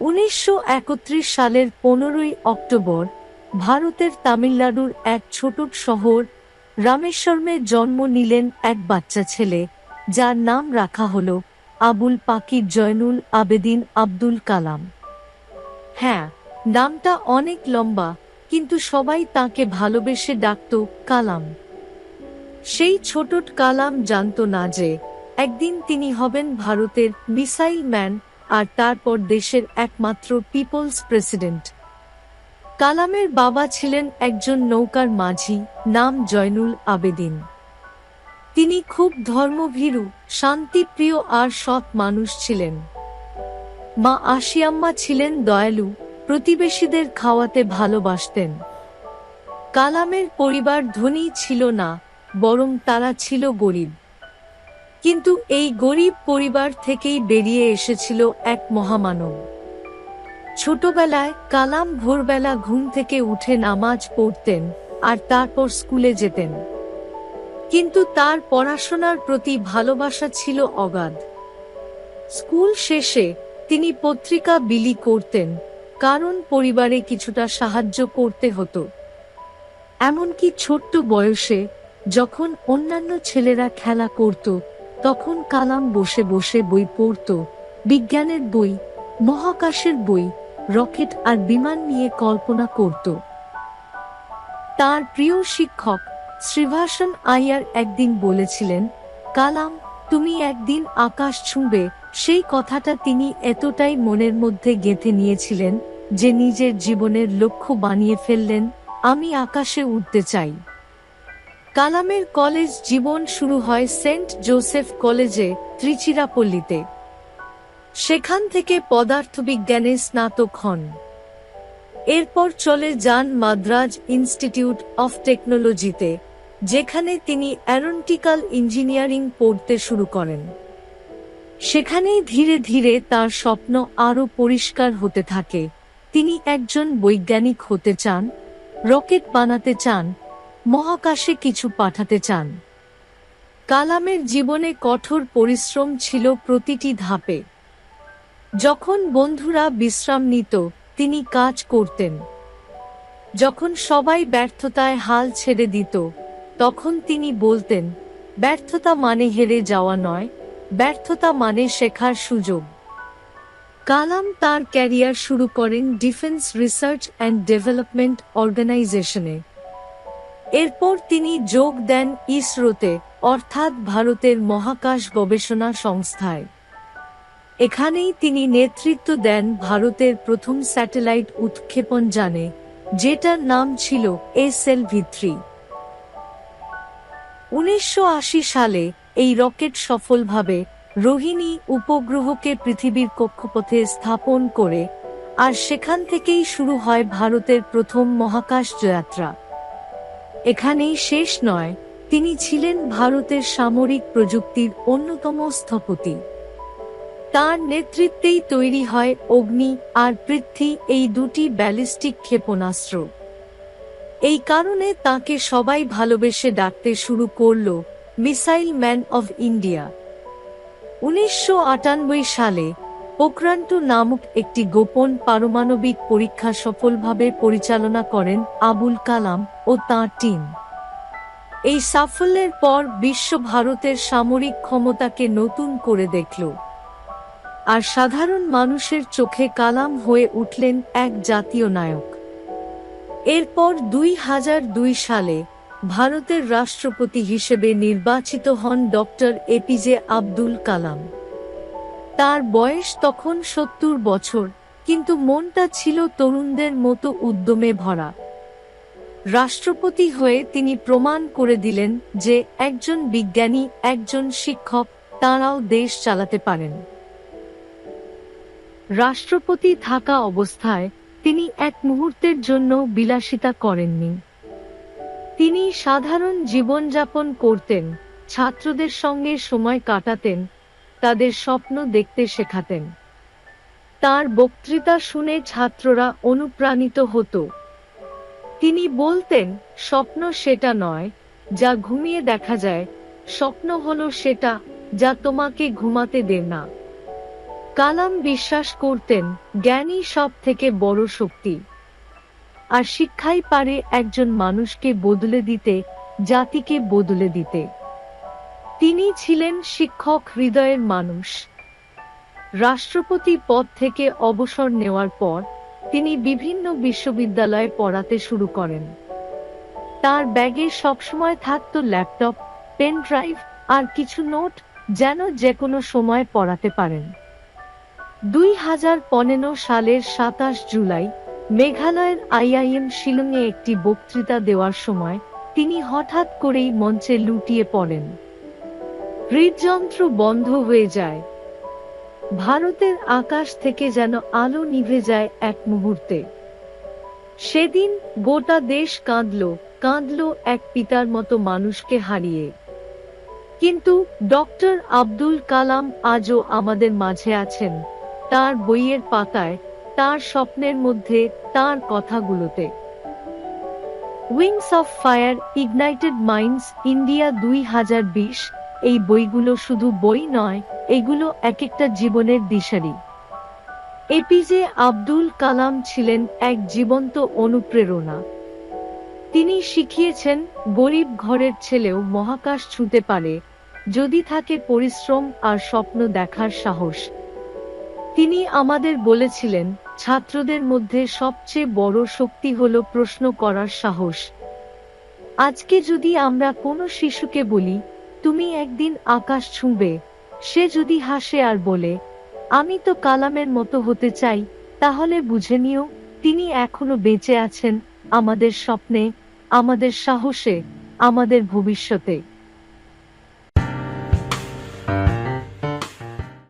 উনিশশো একত্রিশ সালের পনেরোই অক্টোবর, ভারতের তামিলনাড়ুর এক ছোট শহর, রামেশ্বরমে জন্ম নিলেন এক বাচ্চা ছেলে, যার নাম রাখা হল আবুল পাকির জয়নুল আবেদিন আব্দুল কালাম। হ্যাঁ নামটা অনেক লম্বা, কিন্তু সবাই তাকে ভালোবেসে ডাকত কালাম। সেই ছোট কালাম জানত না যে, একদিন তিনি হবেন ভারতের মিসাইল ম্যান আর তারপর দেশের একমাত্র পিপলস প্রেসিডেন্ট। কালামের বাবা ছিলেন একজন নৌকার মাঝি, নাম জয়নুল আবেদিন। তিনি খুব ধর্মভীরু, শান্তিপ্রিয় আর সৎ মানুষ ছিলেন। মা আশিয়াম্মা ছিলেন দয়ালু, প্রতিবেশীদের খাওয়াতে ভালোবাসতেন। কালামের পরিবার ধনী ছিল না, বরং তারা ছিল গরিব। কিন্তু এই গরিব পরিবার থেকেই বেরিয়ে এসেছিল এক মহামানব। ছোটবেলায় কালাম ভোরবেলা ঘুম থেকে উঠে নামাজ পড়তেন আর তারপর স্কুলে যেতেন। কিন্তু তার পড়াশোনার প্রতি ভালোবাসা ছিল অগাধ। স্কুল শেষে তিনি পত্রিকা বিলি করতেন, কারণ পরিবারে কিছুটা সাহায্য করতে হতো। এমনকি ছোট্ট বয়সে যখন অন্যান্য ছেলেরা খেলা করত তখন কালাম বসে বসে বই পড়ত, বিজ্ঞানের বই, মহাকাশের বই, রকেট আর বিমান নিয়ে কল্পনা করত। তার প্রিয় শিক্ষক শ্রীভাষণ আইয়ার একদিন বলেছিলেন, কালাম, তুমি একদিন আকাশ ছুঁবে, সেই কথাটা তিনি এতটাই মনের মধ্যে গেঁথে নিয়েছিলেন যে নিজের জীবনের লক্ষ্য বানিয়ে ফেললেন, আমি আকাশে উঠতে চাই। কালামের কলেজ জীবন শুরু হয় সেন্ট জোসেফ কলেজে, ত্রিচিরাপল্লীতে। সেখান থেকে পদার্থবিজ্ঞানে স্নাতক হন। এরপর চলে যান মাদ্রাজ ইনস্টিটিউট অফ টেকনোলজিতে, যেখানে তিনি অ্যারোনটিক্যাল ইঞ্জিনিয়ারিং পড়তে শুরু করেন। সেখানেই ধীরে ধীরে তার স্বপ্ন আরও পরিষ্কার হতে থাকে। তিনি একজন বৈজ্ঞানিক হতে চান, রকেট বানাতে চান মহাকাশে কিছু পাঠাতে চান। কালামের জীবনে কঠোর পরিশ্রম ছিল প্রতিটি ধাপে। যখন বন্ধুরা বিশ্রাম নিত তিনি কাজ করতেন। যখন সবাই ব্যর্থতায় হাল ছেড়ে দিত, তখন তিনি বলতেন, ব্যর্থতা মানে হেরে যাওয়া নয়, ব্যর্থতা মানে শেখার সুযোগ। কালাম তার ক্যারিয়ার শুরু করেন ডিফেন্স রিসার্চ অ্যান্ড ডেভেলপমেন্ট অর্গানাইজেশনে। এরপর তিনি যোগ দেন ইসরোতে, অর্থাৎ ভারতের মহাকাশ গবেষণা সংস্থায়। এখানেই তিনি নেতৃত্ব দেন ভারতের প্রথম স্যাটেলাইট উৎক্ষেপণ যানে, যেটার নাম ছিল এস এল ভিত্রি উনিশশো আশি সালে এই রকেট সফলভাবে রোহিণী উপগ্রহকে পৃথিবীর কক্ষপথে স্থাপন করে, আর সেখান থেকেই শুরু হয় ভারতের প্রথম মহাকাশ যাত্রা। এখানেই শেষ নয়, তিনি ছিলেন ভারতের সামরিক প্রযুক্তির অন্যতম স্থপতি। তার নেতৃত্বেই তৈরি হয় অগ্নি আর পৃথ্বী এই দুটি ব্যালিস্টিক ক্ষেপণাস্ত্র। এই কারণে তাকে সবাই ভালোবেসে ডাকতে শুরু করল মিসাইল ম্যান অব ইন্ডিয়া। উনিশশো আটানব্বই সালে পোকরান্টু নামক একটি গোপন পারমাণবিক পরীক্ষা সফলভাবে পরিচালনা করেন আবুল কালাম ও তাঁর টিম। এই সাফল্যের পর বিশ্ব ভারতের সামরিক ক্ষমতাকে নতুন করে দেখল। আর সাধারণ মানুষের চোখে কালাম হয়ে উঠলেন এক জাতীয় নায়ক। এরপর দুই হাজার দুই সালে ভারতের রাষ্ট্রপতি হিসেবে নির্বাচিত হন ডক্টর এপিজে আব্দুল কালাম। তার বয়স তখন সত্তর বছর, কিন্তু মনটা ছিল তরুণদের মতো উদ্যমে ভরা। রাষ্ট্রপতি হয়ে তিনি প্রমাণ করে দিলেন যে একজন বিজ্ঞানী, একজন শিক্ষক, তাঁরাও দেশ চালাতে পারেন। রাষ্ট্রপতি থাকা অবস্থায় তিনি এক মুহূর্তের জন্য বিলাসিতা করেননি। তিনি সাধারণ জীবনযাপন করতেন, ছাত্রদের সঙ্গে সময় কাটাতেন তাদের স্বপ্ন দেখতে শেখাতেন। তার বক্তৃতা শুনে ছাত্ররা অনুপ্রাণিত হতো। তিনি বলতেন, স্বপ্ন সেটা নয়, যা ঘুমিয়ে দেখা যায়, স্বপ্ন হলো সেটা, যা তোমাকে ঘুমাতে দেয় না। কালাম বিশ্বাস করতেন, জ্ঞানই সব থেকে বড় শক্তি। আর শিক্ষাই পারে একজন মানুষকে বদলে দিতে, জাতিকে বদলে দিতে। তিনি ছিলেন শিক্ষক হৃদয়ের মানুষ। রাষ্ট্রপতি পদ থেকে অবসর নেওয়ার পর তিনি বিভিন্ন বিশ্ববিদ্যালয়ে পড়াতে শুরু করেন। তার ব্যাগে সবসময় থাকত ল্যাপটপ, পেন ড্রাইভ আর কিছু নোট যেন যে কোনো সময় পড়াতে পারেন। দুই হাজার পনেরো সালের সাতাশ জুলাই মেঘালয়ের আইআইএম শিলংয়ে একটি বক্তৃতা দেওয়ার সময় তিনি হঠাৎ করেই মঞ্চে লুটিয়ে পড়েন। হৃদযন্ত্র বন্ধ হয়ে যায়। ভারতের আকাশ থেকে যেন আলো নিভে যায় এক মুহূর্তে। সেদিন গোটা দেশ কাঁদল কাঁদল এক পিতার মতো মানুষকে হারিয়ে। কিন্তু ডক্টর আব্দুল কালাম আজও আমাদের মাঝে আছেন, তার বইয়ের পাতায়, তার স্বপ্নের মধ্যে, তার কথাগুলোতে। Wings of Fire, Ignited Minds, India দুই হাজার বিশ এই বইগুলো শুধু বই নয়, এগুলো এক একটা জীবনের দিশারি। এপিজে আব্দুল কালাম ছিলেন এক জীবন্ত অনুপ্রেরণা। তিনি শিখিয়েছেন, গরিব ঘরের ছেলেও মহাকাশ ছুঁতে পারে, যদি থাকে পরিশ্রম আর স্বপ্ন দেখার সাহস। তিনি আমাদের বলেছিলেন, ছাত্রদের মধ্যে সবচেয়ে বড় শক্তি হলো প্রশ্ন করার সাহস। আজকে যদি আমরা কোনো শিশুকে বলি তুমি একদিন আকাশ ছুঁবে, সে যদি হাসে আর বলে, আমি তো কালামের মতো হতে চাই, তাহলে বুঝে নিও, তিনি এখনও বেঁচে আছেন আমাদের স্বপ্নে, আমাদের সাহসে, আমাদের ভবিষ্যতে।